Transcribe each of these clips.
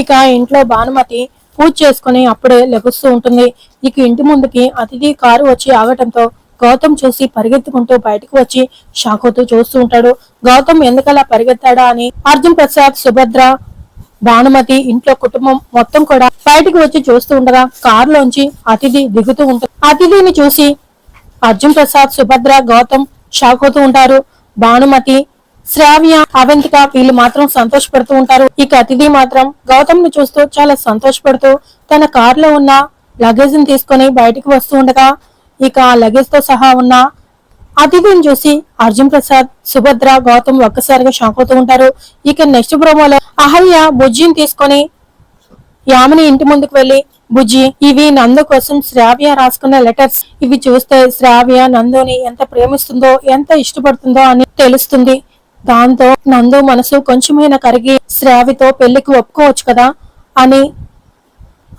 ఇక ఇంట్లో భానుమతి పూజ చేసుకుని అప్పుడే లెగుస్తూ ఉంటుంది. ఇక ఇంటి ముందుకి అతిథి కారు వచ్చి ఆగటంతో గౌతమ్ చూసి పరిగెత్తుకుంటూ బయటకు వచ్చి షాకుతూ చూస్తూ ఉంటాడు. గౌతమ్ ఎందుకలా పరిగెత్తాడా అని అర్జున్ ప్రసాద్ సుభద్ర భానుమతి ఇంట్లో కుటుంబం మొత్తం కూడా బయటికి వచ్చి చూస్తూ ఉండగా కారులోంచి అతిథి దిగుతూ ఉంటుంది. అతిథిని చూసి అర్జున్ ప్రసాద్ సుభద్ర గౌతమ్ షాక్ అవుతూ ఉంటారు. భానుమతి శ్రావ్య అవంతిక వీళ్ళు మాత్రం సంతోషపడుతూ ఉంటారు. ఇక అతిథి మాత్రం గౌతమ్ను చూస్తూ చాలా సంతోషపడుతూ తన కారులో ఉన్న లగేజ్ని తీసుకొని బయటికి వస్తూ ఉండగా ఇక ఆ లగేజ్తో సహా ఉన్న అతిథిని చూసి అర్జున్ ప్రసాద్ సుభద్ర గౌతమ్ ఒక్కసారిగా షాక్ అవుతూ ఉంటారు. ఇక నెక్స్ట్ ప్రోమోలో అహల్య బుజ్జిని తీసుకొని యామిని ఇంటి ముందుకు వెళ్ళి బుజ్జి ఇవి నందు కోసం శ్రావ్య రాసుకున్న లెటర్స్ ఇవి చూస్తే శ్రావ్య నందుని ఎంత ప్రేమిస్తుందో ఎంత ఇష్టపడుతుందో అని తెలుస్తుంది. దాంతో నందు మనసు కొంచెమైనా కరిగి శ్రావితో పెళ్ళికి ఒప్పుకోవచ్చు కదా అని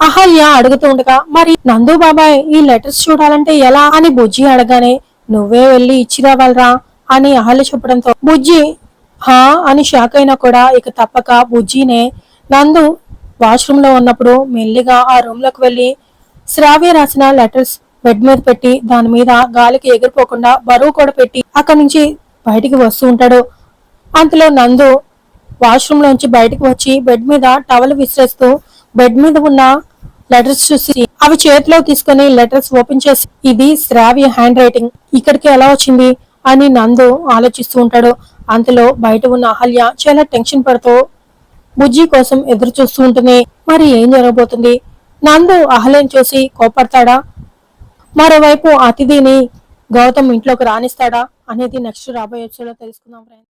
అహల్య అడుగుతూ ఉండగా మరి నందు బాబాయ్ ఈ లెటర్స్ చూడాలంటే ఎలా? అని బుజ్జి అడగానే నువ్వే వెళ్ళి ఇచ్చి రావాలరా అని అహల్య చెప్పడంతో బుజ్జి హా అని షాక్ అయినా కూడా ఇక తప్పక బుజ్జినే నందు వాష్రూమ్లో ఉన్నప్పుడు మెల్లిగా ఆ రూమ్లోకి వెళ్ళి శ్రావ్య రాసిన లెటర్స్ బెడ్ మీద పెట్టి దాని మీద గాలికి ఎగిరిపోకుండా బరువు కూడా పెట్టి అక్కడి నుంచి బయటికి వస్తూ ఉంటాడు. అంతలో నందు వాష్రూమ్ లోంచి బయటకు వచ్చి బెడ్ మీద టవల్ విసిరేస్తూ బెడ్ మీద ఉన్న లెటర్స్ చూసి అవి చేతిలో తీసుకొని లెటర్స్ ఓపెన్ చేసి ఇది శ్రావ్య హ్యాండ్ రైటింగ్ ఇక్కడికి ఎలా వచ్చింది? అని నందు ఆలోచిస్తూ ఉంటాడు. అంతలో బయట ఉన్న అహల్య చాలా టెన్షన్ పడుతూ బుజ్జి కోసం ఎదురు చూస్తూ ఉంటుంది. మరి ఏం జరగబోతుంది? నందు అహల్యను చూసి కోపడతాడా మరోవైపు అతిథిని గౌతమ్ ఇంట్లోకి రాణిస్తాడా అనేది నెక్స్ట్ రాబోయే వచ్చేలో తెలుసుకుందాం ఫ్రెండ్స్